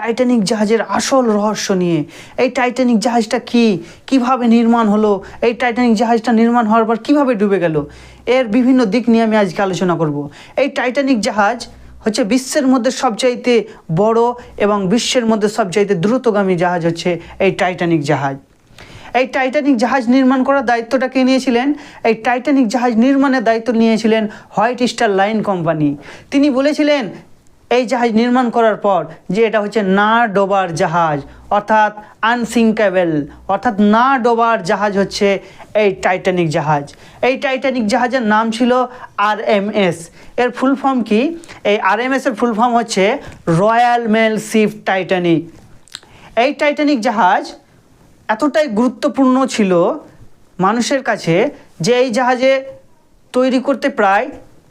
Titanic জাহাজের আসল রহস্য নিয়ে। এই টাইটানিক জাহাজটা কি? কীভাবে নির্মাণ হলো? এই টাইটানিক জাহাজটা নির্মাণ হওয়ার পর কীভাবে ডুবে গেল? এর বিভিন্ন দিক নিয়ে আমি আজকে আলোচনা করব। এই টাইটানিক জাহাজ হচ্ছে বিশ্বের মধ্যে সবচাইতে বড় এবং বিশ্বের মধ্যে সবচাইতে দ্রুতগামী জাহাজ হচ্ছে এই টাইটানিক জাহাজ। এই টাইটানিক জাহাজ নির্মাণ করার দায়িত্বটা কে নিয়েছিলেন? এই টাইটানিক জাহাজ নির্মাণের দায়িত্ব নিয়েছিলেন হোয়াইট স্টার লাইন কোম্পানি তিনি বলেছিলেন এই জাহাজ নির্মাণ করার পর যে এটা হচ্ছে না ডোবার জাহাজ, অর্থাৎ আনসিঙ্কেবল অর্থাৎ না ডোবার জাহাজ হচ্ছে এই টাইটানিক জাহাজ। এই টাইটানিক জাহাজের নাম ছিল আর এম এস এর ফুল ফর্ম কি? এই আর এম এস এর ফুল ফর্ম হচ্ছে রয়্যাল মেল শিপ টাইটানিক এই টাইটানিক জাহাজ এতটাই গুরুত্বপূর্ণ ছিল মানুষের কাছে যে এই জাহাজে তৈরি করতে প্রায়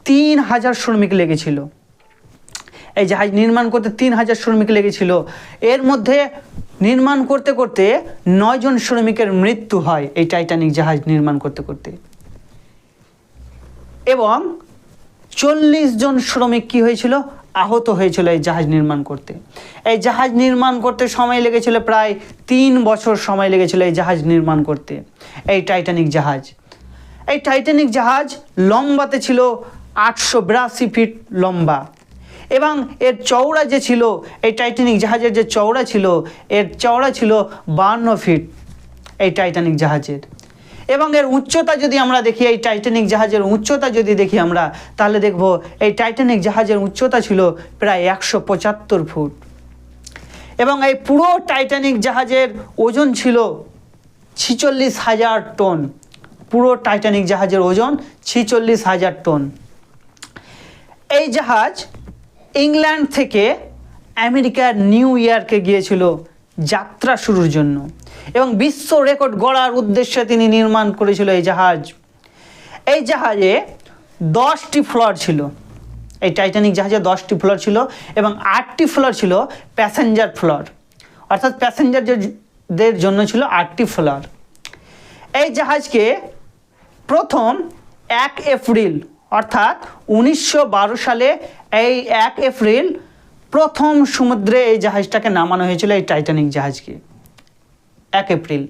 তিন হাজার শ্রমিক লেগেছিল। এই জাহাজ নির্মাণ করতে তিন হাজার শ্রমিক লেগেছিল। এর মধ্যে নির্মাণ করতে করতে নয়জন শ্রমিকের মৃত্যু হয় এই টাইটানিক জাহাজ নির্মাণ করতে করতে। এবং চল্লিশ জন শ্রমিক কি হয়েছিল? আহত হয়েছিল এই জাহাজ নির্মাণ করতে। এই জাহাজ নির্মাণ করতে সময় লেগেছিল প্রায় তিন বছর সময় লেগেছিল এই জাহাজ নির্মাণ করতে, এই টাইটানিক জাহাজ। এই টাইটানিক জাহাজ লম্বাতে ছিল আটশো বিরাশি ফিট লম্বা। এবং এর চওড়া যে ছিল, এই টাইটানিক জাহাজের যে চওড়া ছিল, এর চওড়া ছিল বান্ন ফিট এই টাইটানিক জাহাজের। এবং এর উচ্চতা যদি আমরা দেখি, এই টাইটানিক জাহাজের উচ্চতা যদি দেখি আমরা, তাহলে দেখব এই টাইটানিক জাহাজের উচ্চতা ছিল প্রায় একশো পঁচাত্তর ফুট। এবং এই পুরো টাইটানিক জাহাজের ওজন ছিল ছিচল্লিশ হাজার টন। পুরো টাইটানিক জাহাজের ওজন ছিচল্লিশ হাজার টন। এই জাহাজ ইংল্যান্ড থেকে আমেরিকার নিউ ইয়র্কে গিয়েছিল যাত্রা শুরুর জন্য এবং বিশ্ব রেকর্ড গড়ার উদ্দেশ্যে তিনি নির্মাণ করেছিল এই জাহাজ। এই জাহাজে দশটি ফ্লোর ছিল। এই টাইটানিক জাহাজে দশটি ফ্লোর ছিল এবং আটটি ফ্লোর ছিল প্যাসেঞ্জার ফ্লোর। অর্থাৎ প্যাসেঞ্জারদের জন্য ছিল আটটি ফ্লোর। এই জাহাজকে প্রথম এক এপ্রিল অর্থাৎ উনিশশো বারো সালে এই এক এপ্রিল প্রথম সমুদ্রে এই জাহাজটাকে নামানো হয়েছিল, এই টাইটানিক জাহাজকে। এক এপ্রিল।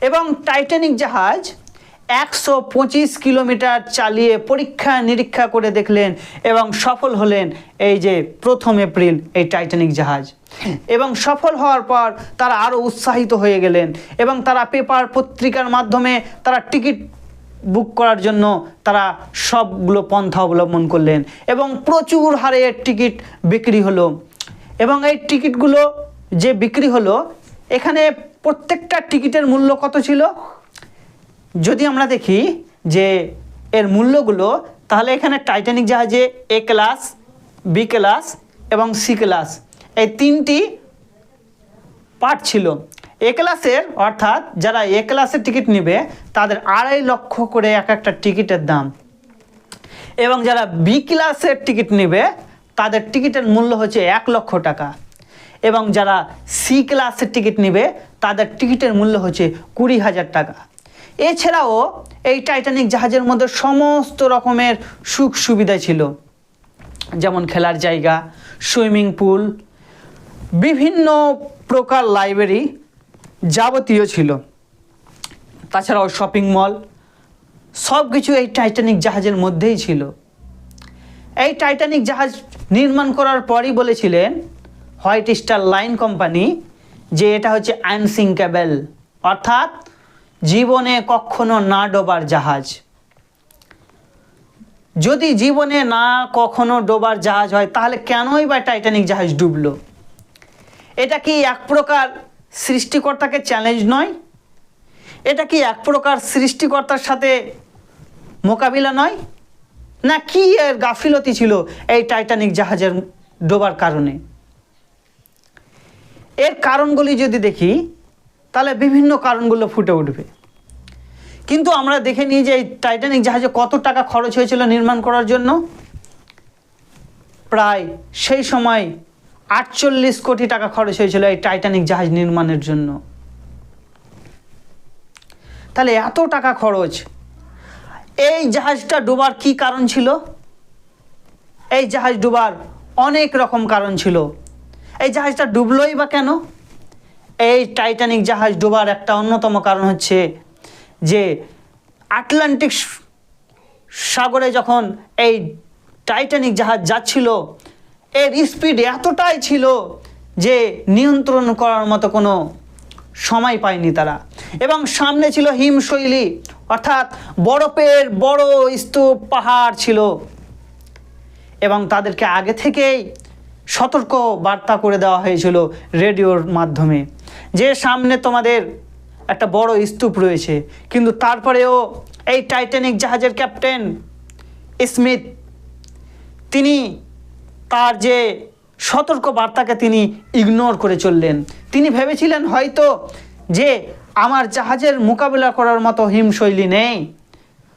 এবং টাইটানিক জাহাজ একশো পঁচিশ কিলোমিটার চালিয়ে পরীক্ষা নিরীক্ষা করে দেখলেন এবং সফল হলেন এই যে প্রথম এপ্রিল, এই টাইটানিক জাহাজ। এবং সফল হওয়ার পর তারা আরও উৎসাহিত হয়ে গেলেন এবং তারা পেপার পত্রিকার মাধ্যমে তারা টিকিট বুক করার জন্য তারা সবগুলো পন্থা অবলম্বন করলেন এবং প্রচুর হারে টিকিট বিক্রি হলো। এবং এই টিকিটগুলো যে বিক্রি হলো, এখানে প্রত্যেকটা টিকিটের মূল্য কত ছিল? যদি আমরা দেখি যে এর মূল্যগুলো, তাহলে এখানে টাইটানিক জাহাজে এ ক্লাস, বি ক্লাস এবং সি ক্লাস, এই তিনটি পার্ট ছিল। এ ক্লাসের, অর্থাৎ যারা এ ক্লাসের টিকিট নেবে, তাদের আড়াই লক্ষ করে এক একটা টিকিটের দাম। এবং যারা বি ক্লাসের টিকিট নেবে, তাদের টিকিটের মূল্য হচ্ছে এক লক্ষ টাকা। এবং যারা সি ক্লাসের টিকিট নেবে, তাদের টিকিটের মূল্য হচ্ছে কুড়ি হাজার টাকা। এছাড়াও এই টাইটানিক জাহাজের মধ্যে সমস্ত রকমের সুখ সুবিধা ছিল। যেমন খেলার জায়গা, সুইমিং পুল, বিভিন্ন প্রকার লাইব্রেরি যাবতীয় ছিল। তাছাড়াও শপিং মল সব কিছু এই টাইটানিক জাহাজের মধ্যেই ছিল। এই টাইটানিক জাহাজ নির্মাণ করার পরই বলেছিলেন হোয়াইট স্টার লাইন কোম্পানি যে এটা হচ্ছে আনসিঙ্কেবল অর্থাৎ জীবনে কখনো না ডোবার জাহাজ। যদি জীবনে না কখনো ডোবার জাহাজ হয়, তাহলে কেনই বা টাইটানিক জাহাজ ডুবলো? এটা কি এক প্রকার সৃষ্টিকর্তাকে চ্যালেঞ্জ নয়। এটা কি এক প্রকার সৃষ্টিকর্তার সাথে মোকাবিলা নয়? না কি এর গাফিলতি ছিল এই টাইটানিক জাহাজের ডোবার কারণে? এর কারণগুলি যদি দেখি, তাহলে বিভিন্ন কারণগুলো ফুটে উঠবে। কিন্তু আমরা দেখে নিই যে এই টাইটানিক জাহাজে কত টাকা খরচ হয়েছিল নির্মাণ করার জন্য। প্রায় সেই সময় আটচল্লিশ কোটি টাকা খরচ হয়েছিল এই টাইটানিক জাহাজ নির্মাণের জন্য। তাহলে এত টাকা খরচ, এই জাহাজটা ডোবার কি কারণ ছিল? এই জাহাজ ডোবার অনেক রকম কারণ ছিল। এই জাহাজটা ডুবলোই বা কেন? এই টাইটানিক জাহাজ ডোবার একটা অন্যতম কারণ হচ্ছে যে আটলান্টিক সাগরে যখন এই টাইটানিক জাহাজ যাচ্ছিল এর স্পিড এতটাই ছিল যে নিয়ন্ত্রণ করার মতো কোনো সময় পায়নি তারা। এবং সামনে ছিল হিমশৈলী অর্থাৎ বরফের বড় স্তূপ পাহাড় ছিল। এবং তাদেরকে আগে থেকেই সতর্ক বার্তা করে দেওয়া হয়েছিল রেডিওর মাধ্যমে যে, সামনে তোমাদের একটা বড় স্তূপ রয়েছে। কিন্তু তারপরেও এই টাইটানিক জাহাজের ক্যাপ্টেন স্মিথ, তিনি তার যে সতর্ক বার্তাকে তিনি ইগনোর করে চললেন। তিনি ভেবেছিলেন হয়তো যে আমার জাহাজের মোকাবিলা করার মতো হিমশৈলী নেই।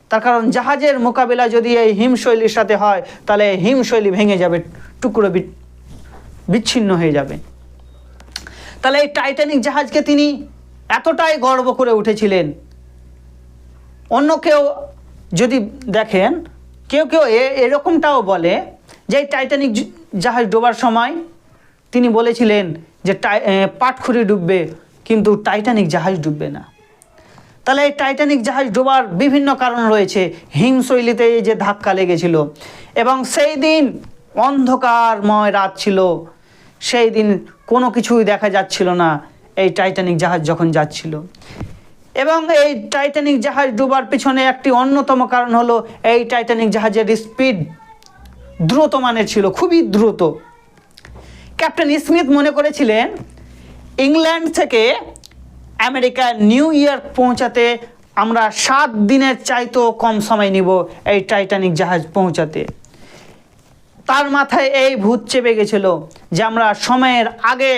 তার কারণ জাহাজের মোকাবিলা যদি এই হিমশৈলীর সাথে হয়, তাহলে হিমশৈলী ভেঙে যাবে, টুকরো বিচ্ছিন্ন হয়ে যাবে। তাহলে এই টাইটানিক জাহাজকে তিনি এতটাই গর্ব করে উঠেছিলেন। অন্য কেউ যদি দেখেন, কেউ কেউ এরকমটাও বলে যে টাইটানিক জাহাজ ডোবার সময় তিনি বলেছিলেন যে পাটখুরি ডুববে, কিন্তু টাইটানিক জাহাজ ডুববে না। তাহলে এই টাইটানিক জাহাজ ডোবার বিভিন্ন কারণ রয়েছে। হিমশৈলীতে এই যে ধাক্কা লেগেছিল, এবং সেই দিন অন্ধকারময় রাত ছিল, সেই দিন কোনো কিছুই দেখা যাচ্ছিল না এই টাইটানিক জাহাজ যখন যাচ্ছিল। এবং এই টাইটানিক জাহাজ ডুবার পিছনে একটি অন্যতম কারণ হলো এই টাইটানিক জাহাজের স্পিড দ্রুত মানের ছিল, খুবই দ্রুত। ক্যাপ্টেন স্মিথ মনে করেছিলেন, ইংল্যান্ড থেকে আমেরিকা নিউ ইয়র্ক পৌঁছাতে আমরা সাত দিনের চাইতেও কম সময় নিব এই টাইটানিক জাহাজ পৌঁছাতে। তার মাথায় এই ভূত চেপে গেছিল যে আমরা সময়ের আগে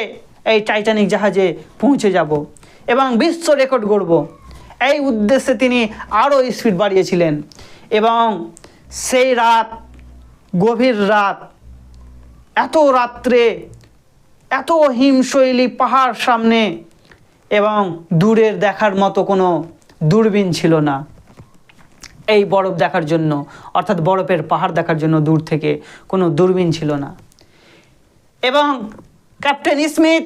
এই টাইটানিক জাহাজে পৌঁছে যাব এবং বিশ্ব রেকর্ড গড়ব। এই উদ্দেশ্যে তিনি আরও স্পিড বাড়িয়েছিলেন এবং সেই রাত গভীর রাত, এত রাত্রে, এত হিমশৈলী পাহাড় সামনে এবং দূরের দেখার মতো কোনো দূরবীন ছিল না। এই বরফ দেখার জন্য, অর্থাৎ বরফের পাহাড় দেখার জন্য দূর থেকে কোনো দূরবীন ছিল না। এবং ক্যাপ্টেন স্মিথ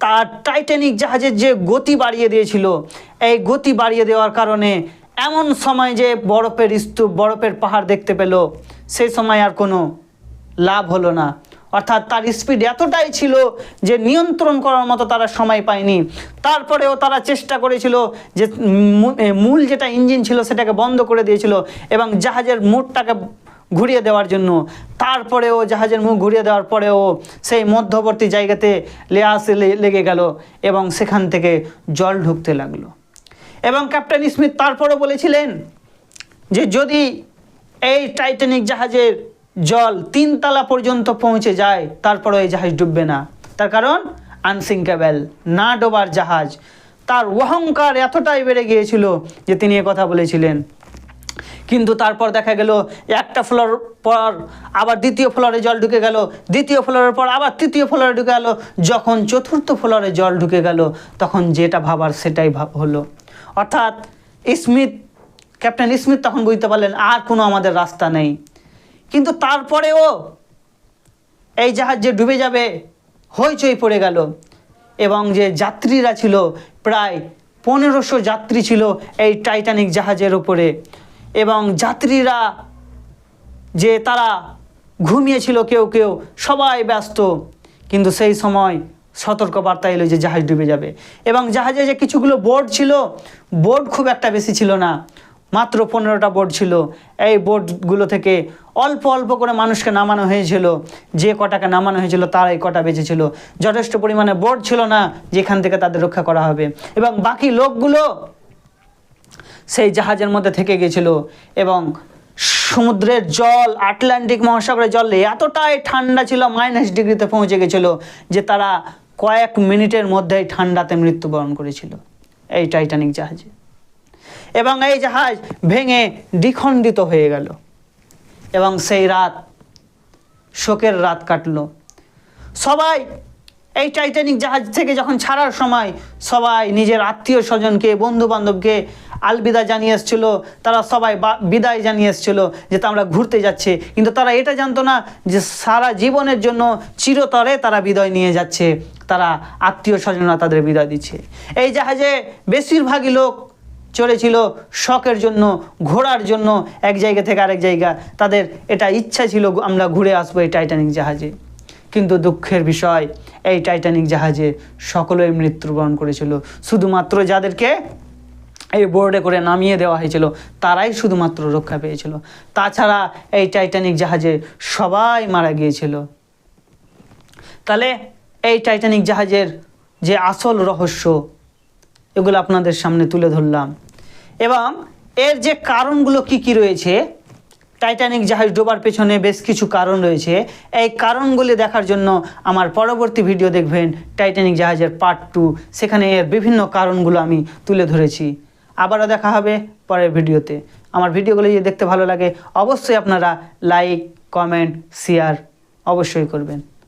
তার টাইটানিক জাহাজের যে গতি বাড়িয়ে দিয়েছিল, এই গতি বাড়িয়ে দেওয়ার কারণে এমন সময় যে বরফের স্তূপ, বরফের পাহাড় দেখতে পেল, সেই সময় আর কোনো লাভ হলো না। অর্থাৎ তার স্পিড এতটাই ছিল যে নিয়ন্ত্রণ করার মতো তারা সময় পায়নি। তারপরেও তারা চেষ্টা করেছিল যে মূল যেটা ইঞ্জিন ছিল সেটাকে বন্ধ করে দিয়েছিল এবং জাহাজের মুডটাকে ঘুরিয়ে দেওয়ার জন্য। তারপরেও জাহাজের মুখ ঘুরিয়ে দেওয়ার পরেও সেই মধ্যবর্তী জায়গাতে লেয়াসে লেগে গেল এবং সেখান থেকে জল ঢুকতে লাগল। এবং ক্যাপ্টেন স্মিথ তারপরও বলেছিলেন যে যদি এই টাইটানিক জাহাজের জল তিন তালা পর্যন্ত পৌঁছে যায়, তারপরও এই জাহাজ ডুববে না। তার কারণ, আনসিঙ্কেবেল, না ডোবার জাহাজ। তার অহংকার এতটাই বেড়ে গিয়েছিল যে তিনি কথা বলেছিলেন। কিন্তু তারপর দেখা গেল, একটা ফ্লোর পর আবার দ্বিতীয় ফ্লোরে জল ঢুকে গেল, দ্বিতীয় ফ্লোরের পর আবার তৃতীয় ফ্লোরে ঢুকে গেল। যখন চতুর্থ ফ্লোরে জল ঢুকে গেল, তখন যেটা ভাবার সেটাই ভাব হলো। অর্থাৎ স্মিথ, ক্যাপ্টেন স্মিথ তখন বুঝতে পারলেন, আর কোনো আমাদের রাস্তা নেই। কিন্তু তারপরেও এই জাহাজ যে ডুবে যাবে, হইচই পড়ে গেল। এবং যে যাত্রীরা ছিল, প্রায় পনেরোশো যাত্রী ছিল এই টাইটানিক জাহাজের ওপরে এবং যাত্রীরা যে তারা ঘুমিয়েছিল কেউ কেউ, সবাই ব্যস্ত। কিন্তু সেই সময় সতর্কবার্তা এলো যে জাহাজ ডুবে যাবে। এবং জাহাজে যে কিছুগুলো বোর্ড ছিল বোর্ড খুব একটা বেশি ছিল না, মাত্র পনেরোটা বোর্ড ছিল। এই বোর্ডগুলো থেকে অল্প অল্প করে মানুষকে নামানো হয়েছিল, যে কটাকে নামানো হয়েছিল তারাই কটা বেঁচেছিল। যথেষ্ট পরিমাণে বোর্ড ছিল না, যেখান থেকে তাদের রক্ষা করা হবে। এবং বাকি লোকগুলো সেই জাহাজের মধ্যে থেকে গেছিল। এবং সমুদ্রের জল, আটলান্টিক মহাসাগরের জল, এতটাই ঠান্ডা ছিল মাইনাস ডিগ্রিতে পৌঁছে গেছিল যে তারা কয়েক মিনিটের মধ্যেই ঠান্ডাতে মৃত্যুবরণ করেছিল এই টাইটানিক জাহাজে। এবং এই জাহাজ ভেঙে দ্বিখণ্ডিত হয়ে গেল। এবং সেই রাত, শোকের রাত কাটলো। সবাই এই টাইটানিক জাহাজ থেকে যখন ছাড়ার সময় সবাই নিজের আত্মীয় স্বজনকে বন্ধু বান্ধবকে আলবিদা জানিয়ে এসেছিল, তারা সবাই বিদায় জানিয়ে এসেছিল যে আমরা ঘুরতে যাচ্ছে। কিন্তু তারা এটা জানতো না যে সারা জীবনের জন্য চিরতরে তারা বিদায় নিয়ে যাচ্ছে। তারা আত্মীয় স্বজনরা তাদের বিদায় দিচ্ছে। এই জাহাজে বেশিরভাগই লোক চলেছিল শখের জন্য ঘোরার জন্য, এক জায়গা থেকে আরেক জায়গা। তাদের এটা ইচ্ছা ছিল, আমরা ঘুরে আসব এই টাইটানিক জাহাজে। কিন্তু দুঃখের বিষয়, এই টাইটানিক জাহাজে সকলেই মৃত্যুবরণ করেছিল। শুধুমাত্র যাদেরকে এই বোর্ডে করে নামিয়ে দেওয়া হয়েছিল, তারাই শুধুমাত্র রক্ষা পেয়েছিল। তাছাড়া এই টাইটানিক জাহাজে সবাই মারা গিয়েছিল। তাহলে এই টাইটানিক জাহাজের যে আসল রহস্য, এগুলো আপনাদের সামনে তুলে ধরলাম। এবং এর যে কারণগুলো কি কি রয়েছে, টাইটানিক জাহাজ ডোবার পেছনে বেশ কিছু কারণ রয়েছে। এই কারণগুলি দেখার জন্য আমার পরবর্তী ভিডিও দেখবেন টাইটানিক জাহাজের পার্ট টু। সেখানে এর বিভিন্ন কারণগুলো আমি তুলে ধরেছি। আবারও দেখা হবে পরের ভিডিওতে। আমার ভিডিওগুলো যদি দেখতে ভালো লাগে, অবশ্যই আপনারা লাইক, কমেন্ট, শেয়ার অবশ্যই করবেন।